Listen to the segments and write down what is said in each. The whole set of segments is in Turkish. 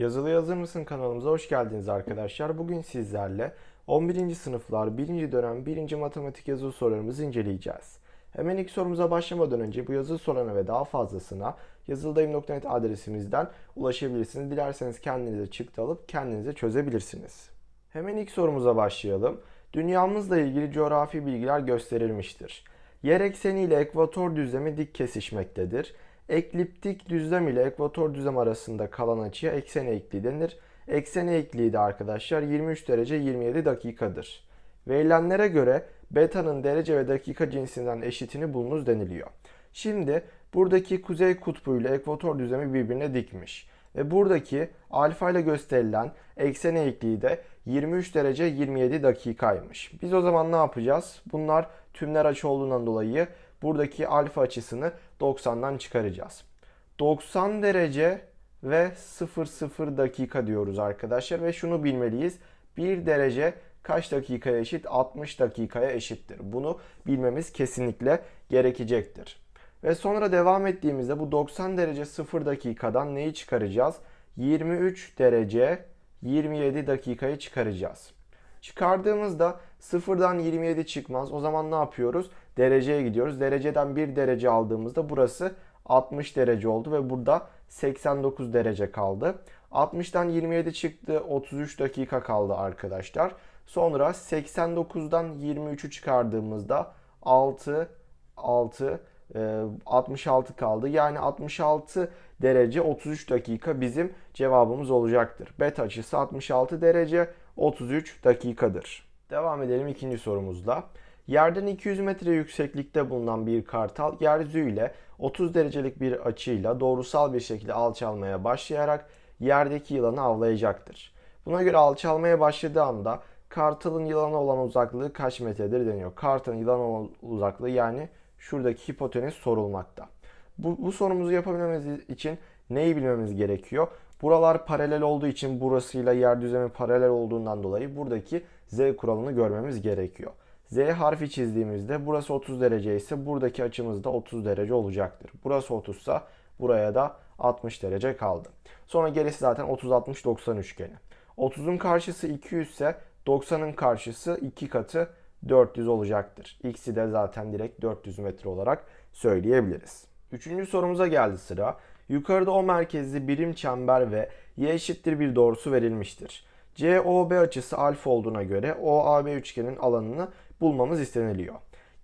Yazılı Yazır mısın kanalımıza hoş geldiniz arkadaşlar. Bugün sizlerle 11. sınıflar 1. dönem 1. matematik yazılı sorularımızı inceleyeceğiz. Hemen ilk sorumuza başlamadan önce bu yazılı sorularına ve daha fazlasına yazılıdayım.net adresimizden ulaşabilirsiniz. Dilerseniz kendinize çıktı alıp kendinize çözebilirsiniz. Hemen ilk sorumuza başlayalım. Dünyamızla ilgili coğrafi bilgiler gösterilmiştir. Yer ekseni ile ekvator düzlemi dik kesişmektedir. Ekliptik düzlem ile ekvator düzlem arasında kalan açıya eksen eğikliği denir. Eksen eğikliği de arkadaşlar 23 derece 27 dakikadır. Verilenlere göre beta'nın derece ve dakika cinsinden eşitini bulunuz deniliyor. Şimdi buradaki kuzey kutbu ile ekvator düzlemi birbirine dikmiş. Ve buradaki alfa ile gösterilen eksen eğikliği de 23 derece 27 dakikaymış. Biz o zaman ne yapacağız? Bunlar tümler açı olduğundan dolayı buradaki alfa açısını 90'dan çıkaracağız. 90 derece ve 00 dakika diyoruz arkadaşlar ve şunu bilmeliyiz. 1 derece kaç dakikaya eşit? 60 dakikaya eşittir. Bunu bilmemiz kesinlikle gerekecektir. Ve sonra devam ettiğimizde bu 90 derece 0 dakikadan neyi çıkaracağız? 23 derece 27 dakikayı çıkaracağız. Çıkardığımızda 0'dan 27 çıkmaz. O zaman ne yapıyoruz? Dereceye gidiyoruz. Dereceden 1 derece aldığımızda burası 60 derece oldu ve burada 89 derece kaldı. 60'dan 27 çıktı. 33 dakika kaldı arkadaşlar. Sonra 89'dan 23'ü çıkardığımızda 6 6 66 kaldı. Yani 66 derece 33 dakika bizim cevabımız olacaktır. Bet açısı 66 derece 33 dakikadır. Devam edelim ikinci sorumuzla. Yerden 200 metre yükseklikte bulunan bir kartal yeryüzüyle 30 derecelik bir açıyla doğrusal bir şekilde alçalmaya başlayarak yerdeki yılanı avlayacaktır. Buna göre alçalmaya başladığı anda kartalın yılana olan uzaklığı kaç metredir deniyor. Kartalın yılana olan uzaklığı yani şuradaki hipotenüs sorulmakta. Bu, bu sorumuzu yapabilmemiz için neyi bilmemiz gerekiyor? Buralar paralel olduğu için burasıyla yer düzlemi paralel olduğundan dolayı buradaki z kuralını görmemiz gerekiyor. Z harfi çizdiğimizde burası 30 derece ise buradaki açımız da 30 derece olacaktır. Burası 30 ise buraya da 60 derece kaldı. Sonra gerisi zaten 30 60 90 üçgeni. 30'un karşısı 200 ise 90'ın karşısı 2 katı 400 olacaktır. X'i de zaten direkt 400 metre olarak söyleyebiliriz. Üçüncü sorumuza geldi sıra. Yukarıda o merkezli birim çember ve y eşittir bir doğrusu verilmiştir. COB açısı alfa olduğuna göre OAB üçgenin alanını bulmamız isteniliyor.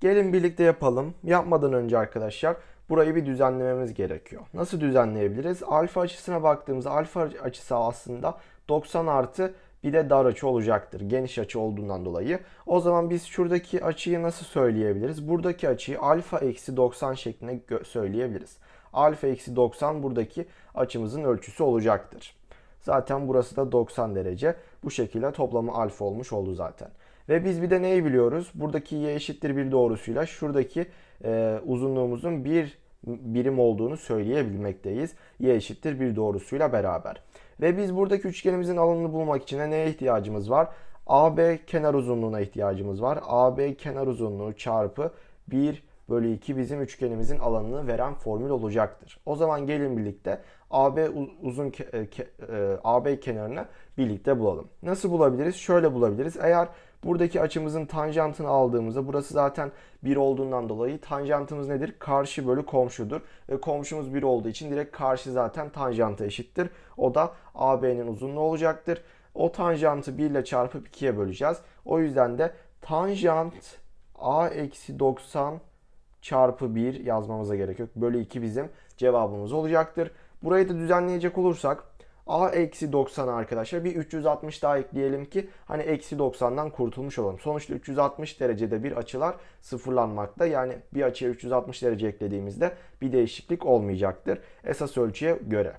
Gelin birlikte yapalım. Yapmadan önce arkadaşlar burayı bir düzenlememiz gerekiyor. Nasıl düzenleyebiliriz? Alfa açısına baktığımızda alfa açısı aslında 90 artı bir de dar açı olacaktır. Geniş açı olduğundan dolayı. O zaman biz şuradaki açıyı nasıl söyleyebiliriz? Buradaki açıyı alfa eksi 90 şeklinde söyleyebiliriz. Alfa eksi 90 buradaki açımızın ölçüsü olacaktır. Zaten burası da 90 derece. Bu şekilde toplamı alfa olmuş oldu zaten. Ve biz bir de neyi biliyoruz? Buradaki y eşittir bir doğrusuyla şuradaki e, uzunluğumuzun bir birim olduğunu söyleyebilmekteyiz. Y eşittir bir doğrusuyla beraber. Ve biz buradaki üçgenimizin alanını bulmak için de neye ihtiyacımız var? AB kenar uzunluğuna ihtiyacımız var. AB kenar uzunluğu çarpı 1 bölü 2 bizim üçgenimizin alanını veren formül olacaktır. O zaman gelin birlikte AB uzun ke, ke, e, AB kenarını birlikte bulalım. Nasıl bulabiliriz? Şöyle bulabiliriz. Eğer buradaki açımızın tanjantını aldığımızda burası zaten 1 olduğundan dolayı tanjantımız nedir? Karşı bölü komşudur. Ve komşumuz 1 olduğu için direkt karşı zaten tanjanta eşittir. O da AB'nin uzunluğu olacaktır. O tanjantı 1 ile çarpıp 2'ye böleceğiz. O yüzden de tanjant A eksi 90 çarpı 1 yazmamıza gerek yok. Bölü 2 bizim cevabımız olacaktır. Burayı da düzenleyecek olursak A eksi 90 arkadaşlar bir 360 daha ekleyelim ki hani eksi 90'dan kurtulmuş olalım. Sonuçta 360 derecede bir açılar sıfırlanmakta. Yani bir açıya 360 derece eklediğimizde bir değişiklik olmayacaktır. Esas ölçüye göre.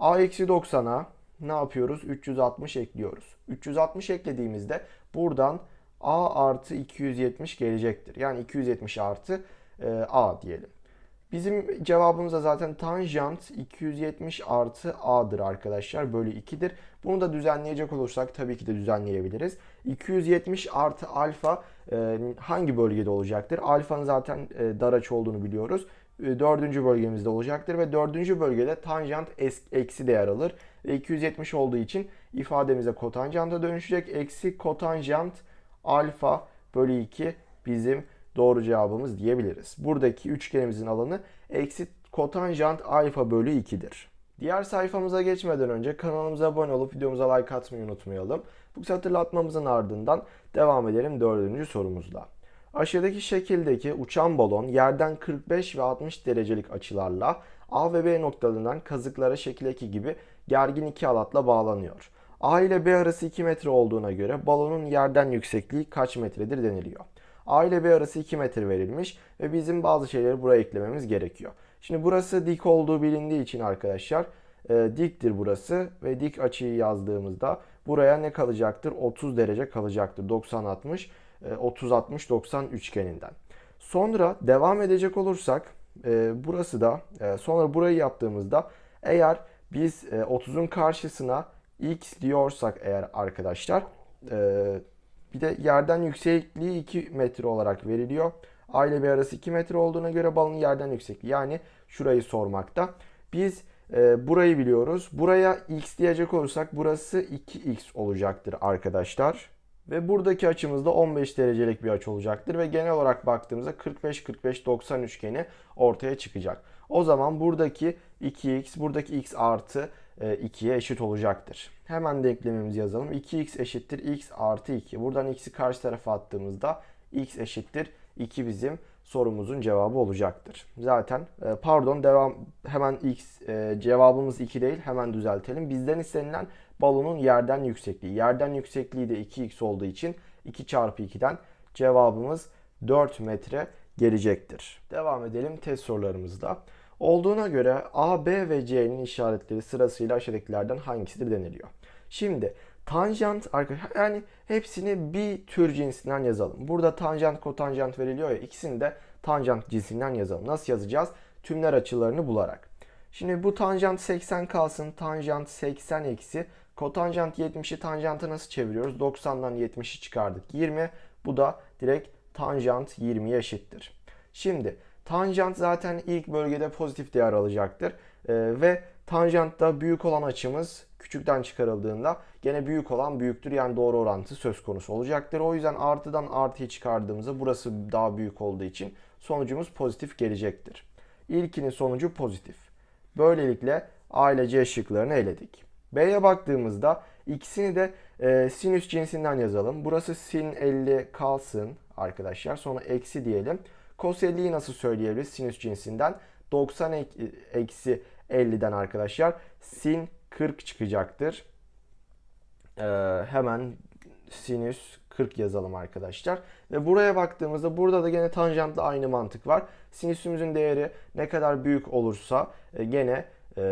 A eksi 90'a ne yapıyoruz? 360 ekliyoruz. 360 eklediğimizde buradan A artı 270 gelecektir. Yani 270 artı e, A diyelim. Bizim cevabımız da zaten tanjant 270 artı a'dır arkadaşlar. Bölü 2'dir. Bunu da düzenleyecek olursak tabii ki de düzenleyebiliriz. 270 artı alfa e, hangi bölgede olacaktır? Alfanın zaten e, dar açı olduğunu biliyoruz. E, dördüncü bölgemizde olacaktır ve dördüncü bölgede tanjant eksi değer alır. Ve 270 olduğu için ifademize kotanjanta dönüşecek. Eksi kotanjant alfa bölü 2 bizim doğru cevabımız diyebiliriz. Buradaki üçgenimizin alanı eksi kotanjant alfa bölü 2'dir. Diğer sayfamıza geçmeden önce kanalımıza abone olup videomuza like atmayı unutmayalım. Bu hatırlatmamızın ardından devam edelim dördüncü sorumuzla. Aşağıdaki şekildeki uçan balon yerden 45 ve 60 derecelik açılarla A ve B noktalarından kazıklara şekil 2 gibi gergin iki halatla bağlanıyor. A ile B arası 2 metre olduğuna göre balonun yerden yüksekliği kaç metredir deniliyor. A ile B arası 2 metre verilmiş ve bizim bazı şeyleri buraya eklememiz gerekiyor. Şimdi burası dik olduğu bilindiği için arkadaşlar e, diktir burası ve dik açıyı yazdığımızda buraya ne kalacaktır? 30 derece kalacaktır. 90-60, 30-60-90 üçgeninden. Sonra devam edecek olursak e, burası da e, sonra burayı yaptığımızda eğer biz e, 30'un karşısına x diyorsak eğer arkadaşlar e, bir de yerden yüksekliği 2 metre olarak veriliyor. A ile B arası 2 metre olduğuna göre balonun yerden yüksekliği yani şurayı sormakta. Biz e, burayı biliyoruz. Buraya x diyecek olursak burası 2x olacaktır arkadaşlar. Ve buradaki açımız da 15 derecelik bir açı olacaktır. Ve genel olarak baktığımızda 45-45-90 üçgeni ortaya çıkacak. O zaman buradaki 2x, buradaki x artı 2'ye eşit olacaktır. Hemen denklemimizi yazalım. 2x eşittir x artı 2. Buradan x'i karşı tarafa attığımızda x eşittir 2 bizim sorumuzun cevabı olacaktır. Zaten e, pardon devam hemen x e, cevabımız 2 değil hemen düzeltelim. Bizden istenilen balonun yerden yüksekliği. Yerden yüksekliği de 2x olduğu için 2 çarpı 2'den cevabımız 4 metre gelecektir. Devam edelim test sorularımızda. Olduğuna göre A, B ve C'nin işaretleri sırasıyla aşağıdakilerden hangisidir deniliyor. Şimdi tanjant arkadaşlar yani hepsini bir tür cinsinden yazalım. Burada tanjant kotanjant veriliyor ya ikisini de tanjant cinsinden yazalım. Nasıl yazacağız? Tümler açılarını bularak. Şimdi bu tanjant 80 kalsın. Tanjant 80 eksi. Kotanjant 70'i tanjantı nasıl çeviriyoruz? 90'dan 70'i çıkardık. 20. Bu da direkt tanjant 20'ye eşittir. Şimdi tanjant zaten ilk bölgede pozitif değer alacaktır. Ee, ve tanjantta büyük olan açımız küçükten çıkarıldığında gene büyük olan büyüktür. Yani doğru orantı söz konusu olacaktır. O yüzden artıdan artıyı çıkardığımızda burası daha büyük olduğu için sonucumuz pozitif gelecektir. İlkinin sonucu pozitif. Böylelikle A ile C şıklarını eledik. B'ye baktığımızda ikisini de e, sinüs cinsinden yazalım. Burası sin 50 kalsın arkadaşlar. Sonra eksi diyelim. Cos 50'yi nasıl söyleyebiliriz sinüs cinsinden? 90 eksi 50'den arkadaşlar sin 40 çıkacaktır. Ee, hemen sinüs 40 yazalım arkadaşlar. Ve buraya baktığımızda burada da gene tanjantla aynı mantık var. Sinüsümüzün değeri ne kadar büyük olursa e, gene e,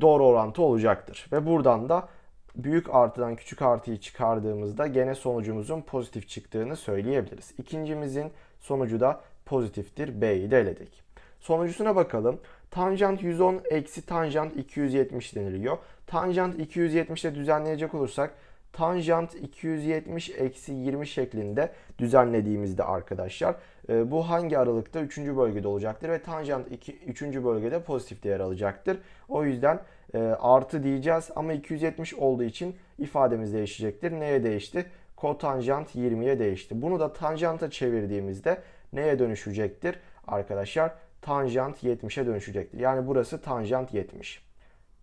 doğru orantı olacaktır. Ve buradan da büyük artıdan küçük artıyı çıkardığımızda gene sonucumuzun pozitif çıktığını söyleyebiliriz. İkincimizin sonucu da pozitiftir. B'yi de eledik. Sonuncusuna bakalım. Tanjant 110 eksi tanjant 270 deniliyor. Tanjant 270 ile düzenleyecek olursak tanjant 270 eksi 20 şeklinde düzenlediğimizde arkadaşlar e, bu hangi aralıkta 3. bölgede olacaktır ve tanjant 2, 3. bölgede pozitif değer alacaktır. O yüzden e, artı diyeceğiz ama 270 olduğu için ifademiz değişecektir. Neye değişti? Kotanjant 20'ye değişti. Bunu da tanjanta çevirdiğimizde neye dönüşecektir? Arkadaşlar tanjant 70'e dönüşecektir. Yani burası tanjant 70.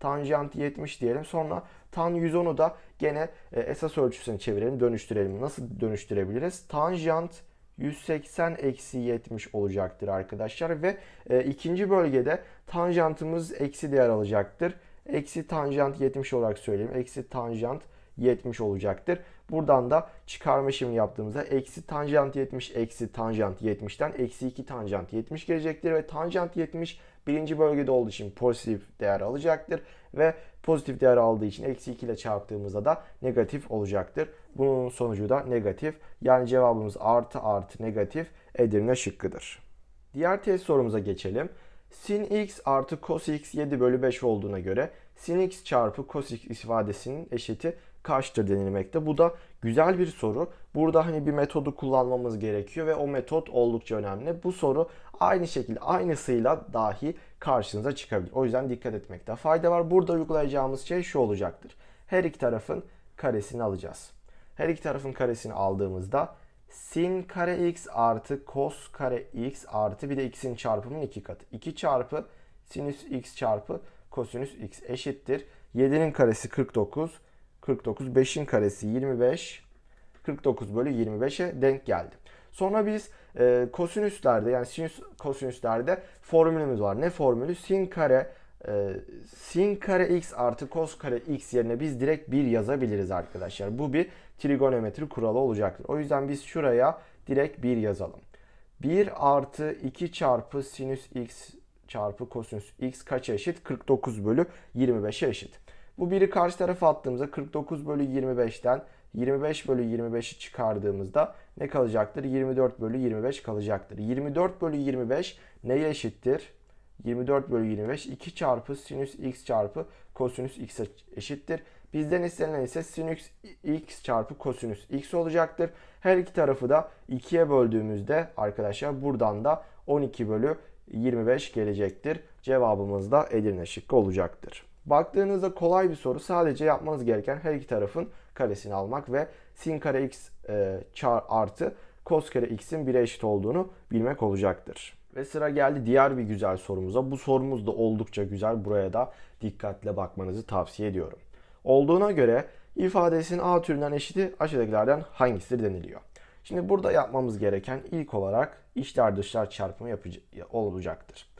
Tanjant 70 diyelim. Sonra tan 110'u da gene e, esas ölçüsünü çevirelim, dönüştürelim. Nasıl dönüştürebiliriz? Tanjant 180 eksi 70 olacaktır arkadaşlar ve e, ikinci bölgede tanjantımız eksi değer alacaktır. Eksi tanjant 70 olarak söyleyeyim. Eksi tanjant 70 olacaktır. Buradan da çıkarma işlemini yaptığımızda eksi tanjant 70 eksi tanjant 70'ten eksi 2 tanjant 70 gelecektir ve tanjant 70 birinci bölgede olduğu için pozitif değer alacaktır ve pozitif değer aldığı için eksi 2 ile çarptığımızda da negatif olacaktır. Bunun sonucu da negatif. Yani cevabımız artı artı negatif Edirne şıkkıdır. Diğer test sorumuza geçelim. Sin x artı cos x 7 bölü 5 olduğuna göre sin x çarpı cos x ifadesinin eşiti kaçtır denilmekte. Bu da güzel bir soru. Burada hani bir metodu kullanmamız gerekiyor ve o metot oldukça önemli. Bu soru aynı şekilde aynısıyla dahi karşınıza çıkabilir. O yüzden dikkat etmekte fayda var. Burada uygulayacağımız şey şu olacaktır. Her iki tarafın karesini alacağız. Her iki tarafın karesini aldığımızda sin kare x artı cos kare x artı bir de x'in çarpımının iki katı. 2 çarpı sinüs x çarpı kosinüs x eşittir. 7'nin karesi 49. 49. 5'in karesi 25. 49 bölü 25'e denk geldi. Sonra biz e, kosinüslerde yani sinüs kosinüslerde formülümüz var. Ne formülü? Sin kare e, sin kare x artı cos kare x yerine biz direkt 1 yazabiliriz arkadaşlar. Bu bir trigonometri kuralı olacaktır. O yüzden biz şuraya direkt 1 yazalım. 1 artı 2 çarpı sinüs x çarpı kosinüs x kaça eşit? 49 bölü 25'e eşit. Bu biri karşı tarafa attığımızda 49 bölü 25'ten 25 bölü 25'i çıkardığımızda ne kalacaktır? 24 bölü 25 kalacaktır. 24 bölü 25 neye eşittir? 24 bölü 25 2 çarpı sinüs x çarpı kosinüs x eşittir. Bizden istenilen ise sinüs x çarpı kosinüs x olacaktır. Her iki tarafı da 2'ye böldüğümüzde arkadaşlar buradan da 12 bölü 25 gelecektir. Cevabımız da Edirne şıkkı olacaktır. Baktığınızda kolay bir soru. Sadece yapmanız gereken her iki tarafın karesini almak ve sin kare x e, çar artı cos kare x'in 1'e eşit olduğunu bilmek olacaktır. Ve sıra geldi diğer bir güzel sorumuza. Bu sorumuz da oldukça güzel. Buraya da dikkatle bakmanızı tavsiye ediyorum. Olduğuna göre ifadesinin A türünden eşiti aşağıdakilerden hangisidir deniliyor. Şimdi burada yapmamız gereken ilk olarak içler dışlar çarpımı yapıcı, olacaktır.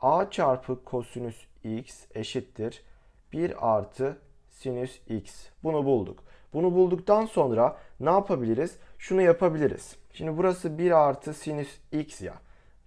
A çarpı kosinüs x eşittir 1 artı sinüs x. Bunu bulduk. Bunu bulduktan sonra ne yapabiliriz? Şunu yapabiliriz. Şimdi burası 1 artı sinüs x ya.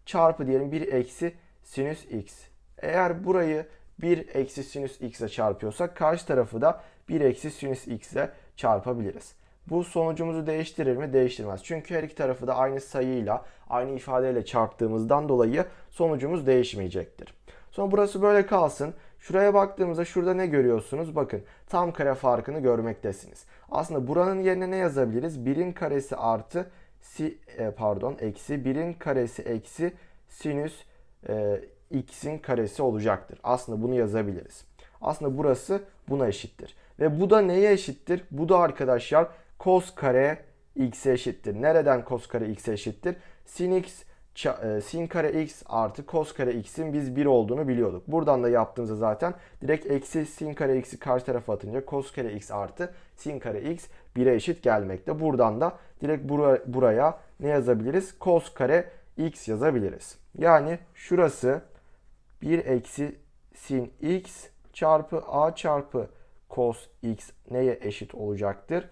Çarpı diyelim 1 eksi sinüs x. Eğer burayı 1 eksi sinüs x ile çarpıyorsak karşı tarafı da 1 eksi sinüs x ile çarpabiliriz. Bu sonucumuzu değiştirir mi? Değiştirmez. Çünkü her iki tarafı da aynı sayıyla, aynı ifadeyle çarptığımızdan dolayı sonucumuz değişmeyecektir. Sonra burası böyle kalsın. Şuraya baktığımızda şurada ne görüyorsunuz? Bakın tam kare farkını görmektesiniz. Aslında buranın yerine ne yazabiliriz? 1'in karesi artı si, e, pardon eksi 1'in karesi eksi sinüs e, x'in karesi olacaktır. Aslında bunu yazabiliriz. Aslında burası buna eşittir. Ve bu da neye eşittir? Bu da arkadaşlar cos kare x'e eşittir. Nereden cos kare x'e eşittir? Sin x e, sin kare x artı cos kare x'in biz 1 olduğunu biliyorduk. Buradan da yaptığımızda zaten direkt eksi sin kare x'i karşı tarafa atınca cos kare x artı sin kare x 1'e eşit gelmekte. Buradan da direkt bura, buraya ne yazabiliriz? Cos kare x yazabiliriz. Yani şurası 1 eksi sin x çarpı a çarpı cos x neye eşit olacaktır?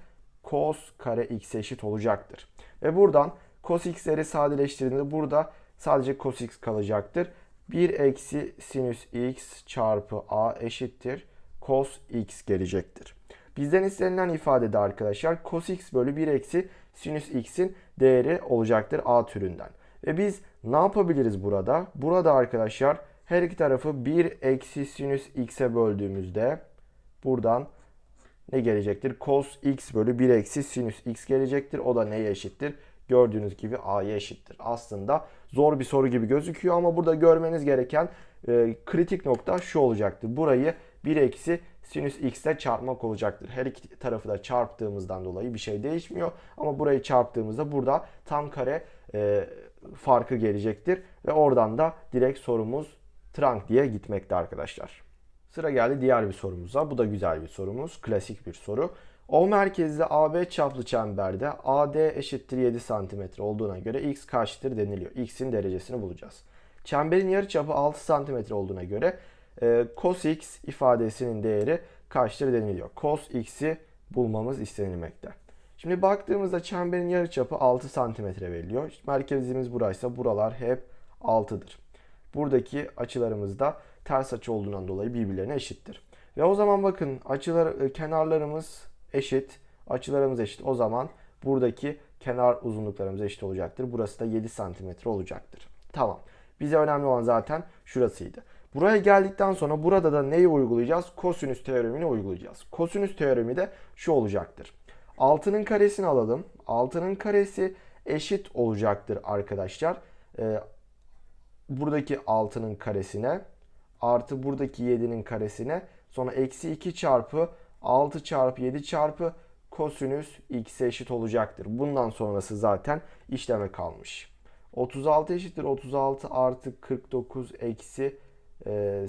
Cos kare x eşit olacaktır. Ve buradan cos x'leri sadeleştirdiğinde burada sadece cos x kalacaktır. 1 eksi sinüs x çarpı a eşittir. Cos x gelecektir. Bizden istenilen ifadede arkadaşlar cos x bölü 1 eksi sinüs x'in değeri olacaktır a türünden. Ve biz ne yapabiliriz burada? Burada arkadaşlar her iki tarafı 1 eksi sinüs x'e böldüğümüzde buradan ne gelecektir? Cos x bölü 1 eksi sinüs x gelecektir. O da neye eşittir? Gördüğünüz gibi a'ya eşittir. Aslında zor bir soru gibi gözüküyor ama burada görmeniz gereken e, kritik nokta şu olacaktır. Burayı 1 eksi sinüs x ile çarpmak olacaktır. Her iki tarafı da çarptığımızdan dolayı bir şey değişmiyor. Ama burayı çarptığımızda burada tam kare e, farkı gelecektir. Ve oradan da direkt sorumuz trunk diye gitmekte arkadaşlar. Sıra geldi diğer bir sorumuza. Bu da güzel bir sorumuz. Klasik bir soru. O merkezde AB çaplı çemberde AD eşittir 7 cm olduğuna göre x kaçtır deniliyor. X'in derecesini bulacağız. Çemberin yarıçapı 6 cm olduğuna göre e, cos x ifadesinin değeri kaçtır deniliyor. Cos x'i bulmamız istenilmekte. Şimdi baktığımızda çemberin yarıçapı 6 cm veriliyor. Merkezimiz buraysa buralar hep 6'dır. Buradaki açılarımız da ters açı olduğundan dolayı birbirlerine eşittir. Ve o zaman bakın açılar e, kenarlarımız eşit, açılarımız eşit. O zaman buradaki kenar uzunluklarımız eşit olacaktır. Burası da 7 cm olacaktır. Tamam. Bize önemli olan zaten şurasıydı. Buraya geldikten sonra burada da neyi uygulayacağız? Kosinüs teoremini uygulayacağız. Kosinüs teoremi de şu olacaktır. 6'nın karesini alalım. 6'nın karesi eşit olacaktır arkadaşlar. Ee, buradaki 6'nın karesine artı buradaki 7'nin karesine sonra eksi 2 çarpı 6 çarpı 7 çarpı kosinüs x'e eşit olacaktır. Bundan sonrası zaten işleme kalmış. 36 eşittir 36 artı 49 eksi e,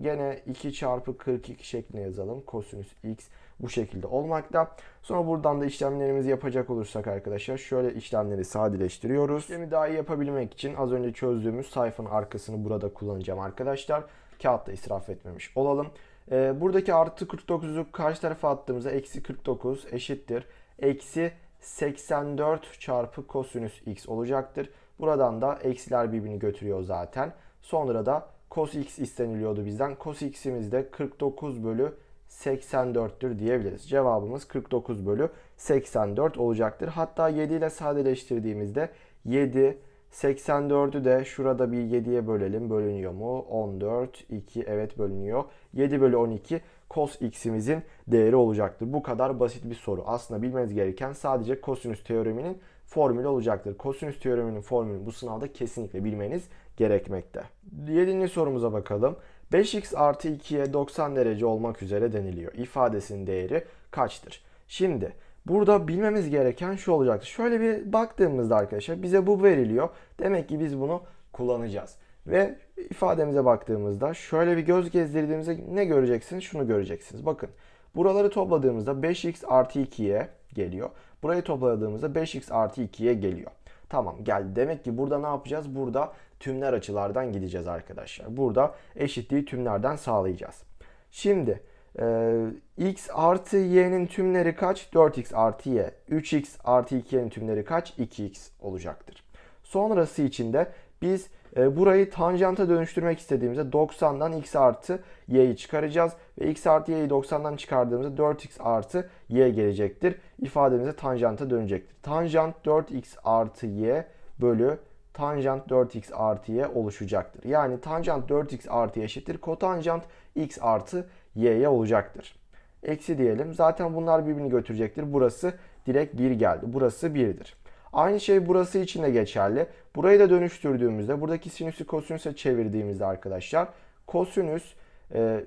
gene 2 çarpı 42 şeklinde yazalım. Kosinüs x bu şekilde olmakta. Sonra buradan da işlemlerimizi yapacak olursak arkadaşlar şöyle işlemleri sadeleştiriyoruz. İşlemi daha iyi yapabilmek için az önce çözdüğümüz sayfanın arkasını burada kullanacağım arkadaşlar. Kağıtta israf etmemiş olalım. Ee, buradaki artı 49'u karşı tarafa attığımızda eksi 49 eşittir. Eksi 84 çarpı kosinüs x olacaktır. Buradan da eksiler birbirini götürüyor zaten. Sonra da cos x isteniliyordu bizden. Cos x'imiz de 49 bölü 84'tür diyebiliriz. Cevabımız 49 bölü 84 olacaktır. Hatta 7 ile sadeleştirdiğimizde 7 84'ü de şurada bir 7'ye bölelim. Bölünüyor mu? 14, 2 evet bölünüyor. 7 bölü 12 cos x'imizin değeri olacaktır. Bu kadar basit bir soru. Aslında bilmeniz gereken sadece kosinüs teoreminin formülü olacaktır. Kosinüs teoreminin formülünü bu sınavda kesinlikle bilmeniz gerekmekte. 7. sorumuza bakalım. 5x artı 2'ye 90 derece olmak üzere deniliyor. İfadesinin değeri kaçtır? Şimdi burada bilmemiz gereken şu olacaktır. Şöyle bir baktığımızda arkadaşlar bize bu veriliyor. Demek ki biz bunu kullanacağız. Ve ifademize baktığımızda şöyle bir göz gezdirdiğimizde ne göreceksiniz? Şunu göreceksiniz. Bakın buraları topladığımızda 5x artı 2'ye geliyor. Burayı topladığımızda 5x artı 2'ye geliyor. Tamam geldi. Demek ki burada ne yapacağız? Burada tümler açılardan gideceğiz arkadaşlar. Burada eşitliği tümlerden sağlayacağız. Şimdi e, x artı y'nin tümleri kaç? 4x artı y. 3x artı 2y'nin tümleri kaç? 2x olacaktır. Sonrası için de biz e, burayı tanjanta dönüştürmek istediğimizde 90'dan x artı y'yi çıkaracağız. Ve x artı y'yi 90'dan çıkardığımızda 4x artı y gelecektir. İfademize tanjanta dönecektir. Tanjant 4x artı y bölü tanjant 4x artı y oluşacaktır. Yani tanjant 4x artı y eşittir. Kotanjant x artı y'ye olacaktır. Eksi diyelim. Zaten bunlar birbirini götürecektir. Burası direkt 1 geldi. Burası 1'dir. Aynı şey burası için de geçerli. Burayı da dönüştürdüğümüzde buradaki sinüsü kosinüse çevirdiğimizde arkadaşlar kosinüs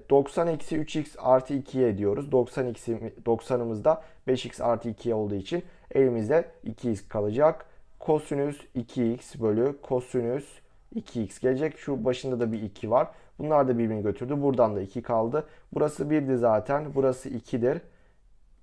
90 e, eksi 3x artı 2'ye diyoruz. 90 eksi 90'ımızda 5x artı 2'ye olduğu için elimizde 2x kalacak. Kosinüs 2x bölü kosinüs 2x gelecek. Şu başında da bir 2 var. Bunlar da birbirini götürdü. Buradan da 2 kaldı. Burası 1'di zaten. Burası 2'dir.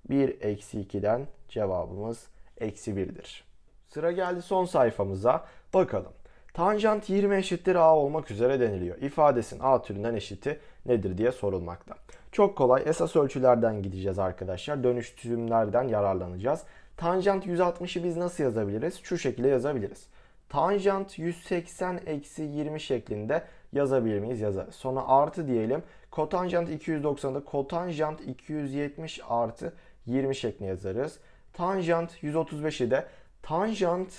1 eksi 2'den cevabımız eksi 1'dir. Sıra geldi son sayfamıza. Bakalım. Tanjant 20 eşittir a olmak üzere deniliyor. İfadesin a türünden eşiti nedir diye sorulmakta. Çok kolay. Esas ölçülerden gideceğiz arkadaşlar. Dönüştürümlerden yararlanacağız. Tanjant 160'ı biz nasıl yazabiliriz? Şu şekilde yazabiliriz. Tanjant 180 eksi 20 şeklinde yazabilir miyiz? Yazarız. Sonra artı diyelim. Kotanjant 290'da kotanjant 270 artı 20 şeklinde yazarız. Tanjant 135'i de tanjant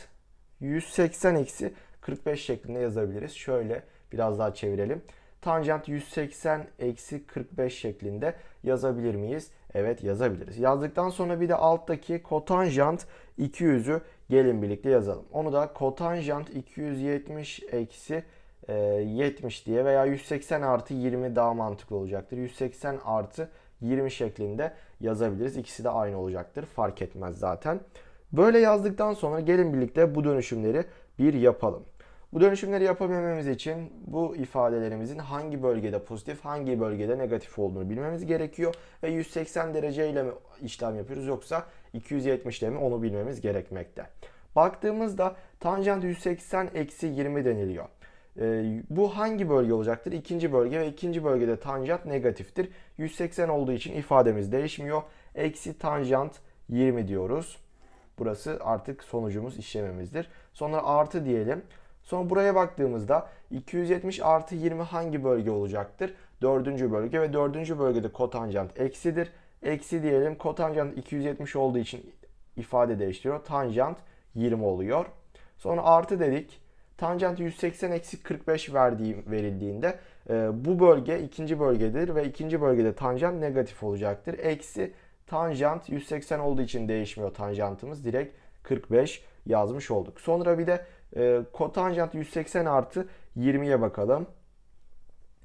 180 eksi 45 şeklinde yazabiliriz. Şöyle biraz daha çevirelim. Tanjant 180 eksi 45 şeklinde yazabilir miyiz? Evet yazabiliriz. Yazdıktan sonra bir de alttaki kotanjant 200'ü gelin birlikte yazalım. Onu da kotanjant 270 eksi 70 e, diye veya 180 artı 20 daha mantıklı olacaktır. 180 artı 20 şeklinde yazabiliriz. İkisi de aynı olacaktır. Fark etmez zaten. Böyle yazdıktan sonra gelin birlikte bu dönüşümleri bir yapalım. Bu dönüşümleri yapabilmemiz için bu ifadelerimizin hangi bölgede pozitif, hangi bölgede negatif olduğunu bilmemiz gerekiyor. Ve 180 derece ile mi işlem yapıyoruz yoksa 270 ile mi onu bilmemiz gerekmekte. Baktığımızda tanjant 180 eksi 20 deniliyor. Ee, bu hangi bölge olacaktır? İkinci bölge ve ikinci bölgede tanjant negatiftir. 180 olduğu için ifademiz değişmiyor. Eksi tanjant 20 diyoruz. Burası artık sonucumuz işlememizdir. Sonra artı diyelim. Sonra buraya baktığımızda 270 artı 20 hangi bölge olacaktır? Dördüncü bölge ve dördüncü bölgede kotanjant eksidir. Eksi diyelim kotanjant 270 olduğu için ifade değiştiriyor. Tanjant 20 oluyor. Sonra artı dedik. Tanjant 180 eksi 45 verdiği, verildiğinde e, bu bölge ikinci bölgedir ve ikinci bölgede tanjant negatif olacaktır. Eksi tanjant 180 olduğu için değişmiyor tanjantımız. Direkt 45 yazmış olduk. Sonra bir de e, kotanjant 180 artı 20'ye bakalım.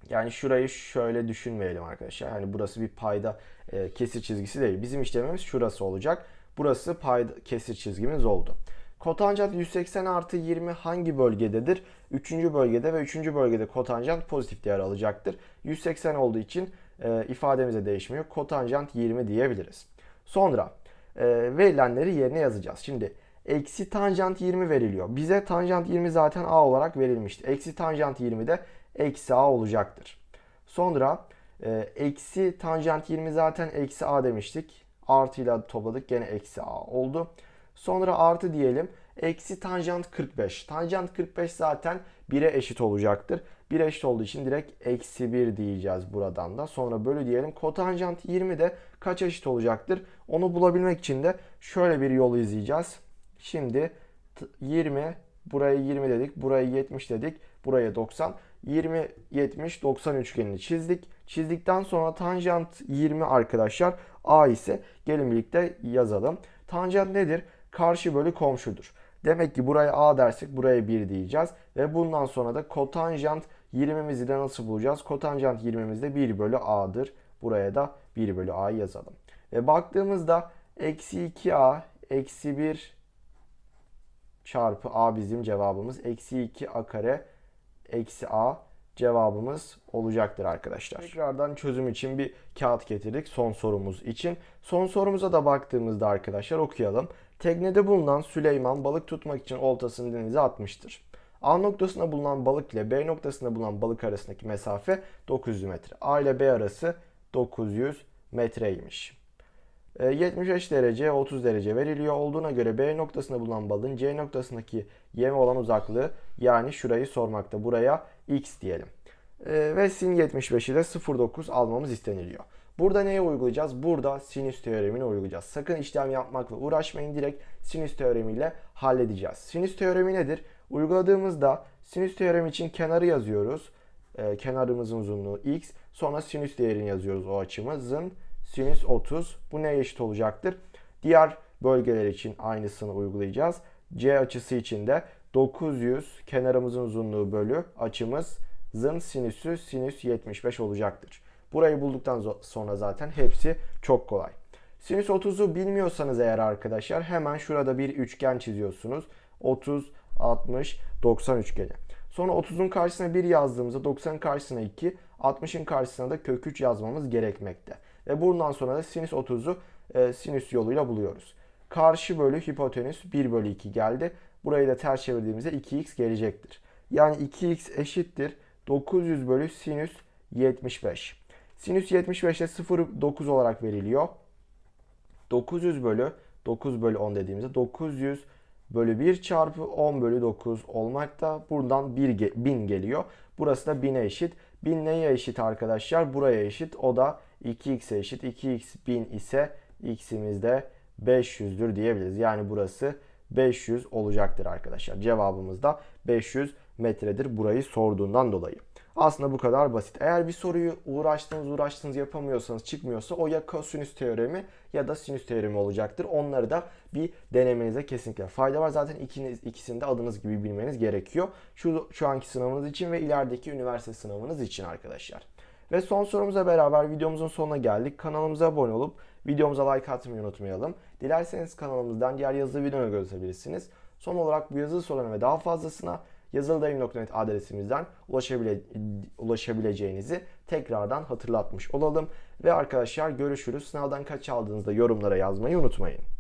Yani şurayı şöyle düşünmeyelim arkadaşlar. Yani burası bir payda e, kesir çizgisi değil. Bizim işlemimiz şurası olacak. Burası payda kesir çizgimiz oldu. Kotanjant 180 artı 20 hangi bölgededir? Üçüncü bölgede ve üçüncü bölgede kotanjant pozitif değer alacaktır. 180 olduğu için e, ifademize değişmiyor. Kotanjant 20 diyebiliriz. Sonra e, verilenleri yerine yazacağız. Şimdi eksi tanjant 20 veriliyor. Bize tanjant 20 zaten a olarak verilmişti. Eksi tanjant 20 de eksi a olacaktır. Sonra e, eksi tanjant 20 zaten eksi a demiştik. Artıyla topladık gene eksi a oldu. Sonra artı diyelim. Eksi tanjant 45. Tanjant 45 zaten 1'e eşit olacaktır. 1'e eşit olduğu için direkt eksi 1 diyeceğiz buradan da. Sonra bölü diyelim. Kotanjant 20 de kaç eşit olacaktır? Onu bulabilmek için de şöyle bir yolu izleyeceğiz. Şimdi 20 buraya 20 dedik. Buraya 70 dedik. Buraya 90. 20, 70, 90 üçgenini çizdik. Çizdikten sonra tanjant 20 arkadaşlar A ise gelin birlikte yazalım. Tanjant nedir? Karşı bölü komşudur. Demek ki buraya A dersek buraya 1 diyeceğiz. Ve bundan sonra da kotanjant 20'mizi de nasıl bulacağız? Kotanjant 20'miz de 1 bölü A'dır. Buraya da 1 bölü A yazalım. Ve baktığımızda eksi 2A eksi 1 çarpı A bizim cevabımız. Eksi 2A kare eksi A cevabımız olacaktır arkadaşlar. Tekrardan çözüm için bir kağıt getirdik son sorumuz için. Son sorumuza da baktığımızda arkadaşlar okuyalım. Teknede bulunan Süleyman balık tutmak için oltasını denize atmıştır. A noktasında bulunan balık ile B noktasında bulunan balık arasındaki mesafe 900 metre. A ile B arası 900 metreymiş. 75 e, derece 30 derece veriliyor olduğuna göre B noktasında bulunan balığın C noktasındaki yeme olan uzaklığı yani şurayı sormakta. Buraya x diyelim. E, ve sin 75'i de 0.9 almamız isteniliyor. Burada neye uygulayacağız? Burada sinüs teoremini uygulayacağız. Sakın işlem yapmakla uğraşmayın. Direkt sinüs teoremiyle halledeceğiz. Sinüs teoremi nedir? Uyguladığımızda sinüs teoremi için kenarı yazıyoruz. E, kenarımızın uzunluğu x. Sonra sinüs değerini yazıyoruz o açımızın. Sinüs 30. Bu neye eşit olacaktır? Diğer bölgeler için aynısını uygulayacağız. C açısı için de 900 kenarımızın uzunluğu bölü açımızın sinüsü sinüs 75 olacaktır. Burayı bulduktan sonra zaten hepsi çok kolay. Sinüs 30'u bilmiyorsanız eğer arkadaşlar hemen şurada bir üçgen çiziyorsunuz. 30, 60, 90 üçgeni. Sonra 30'un karşısına 1 yazdığımızda 90'ın karşısına 2, 60'ın karşısına da kök 3 yazmamız gerekmekte. Ve bundan sonra da sinüs 30'u e, sinüs yoluyla buluyoruz. Karşı bölü hipotenüs 1 bölü 2 geldi. Burayı da ters çevirdiğimizde 2x gelecektir. Yani 2x eşittir 900 bölü sinüs 75. Sinüs 75'te 0,9 olarak veriliyor. 900 bölü 9 bölü 10 dediğimizde 900 bölü 1 çarpı 10 bölü 9 olmakta. Buradan 1 1000 geliyor. Burası da 1000'e eşit. 1000 neye eşit arkadaşlar? Buraya eşit. O da 2x'e eşit. 2x 1000 ise x'imiz de 500'dür diyebiliriz. Yani burası 500 olacaktır arkadaşlar. Cevabımız da 500 metredir burayı sorduğundan dolayı. Aslında bu kadar basit. Eğer bir soruyu uğraştınız uğraştınız yapamıyorsanız çıkmıyorsa o ya kosinüs teoremi ya da sinüs teoremi olacaktır. Onları da bir denemenize kesinlikle fayda var. Zaten ikiniz, ikisini de adınız gibi bilmeniz gerekiyor. Şu, şu anki sınavınız için ve ilerideki üniversite sınavınız için arkadaşlar. Ve son sorumuza beraber videomuzun sonuna geldik. Kanalımıza abone olup videomuza like atmayı unutmayalım. Dilerseniz kanalımızdan diğer yazılı videoları görebilirsiniz. Son olarak bu yazılı sorularına ve daha fazlasına yazılıdayım.net adresimizden ulaşabile ulaşabileceğinizi tekrardan hatırlatmış olalım. Ve arkadaşlar görüşürüz. Sınavdan kaç aldığınızda yorumlara yazmayı unutmayın.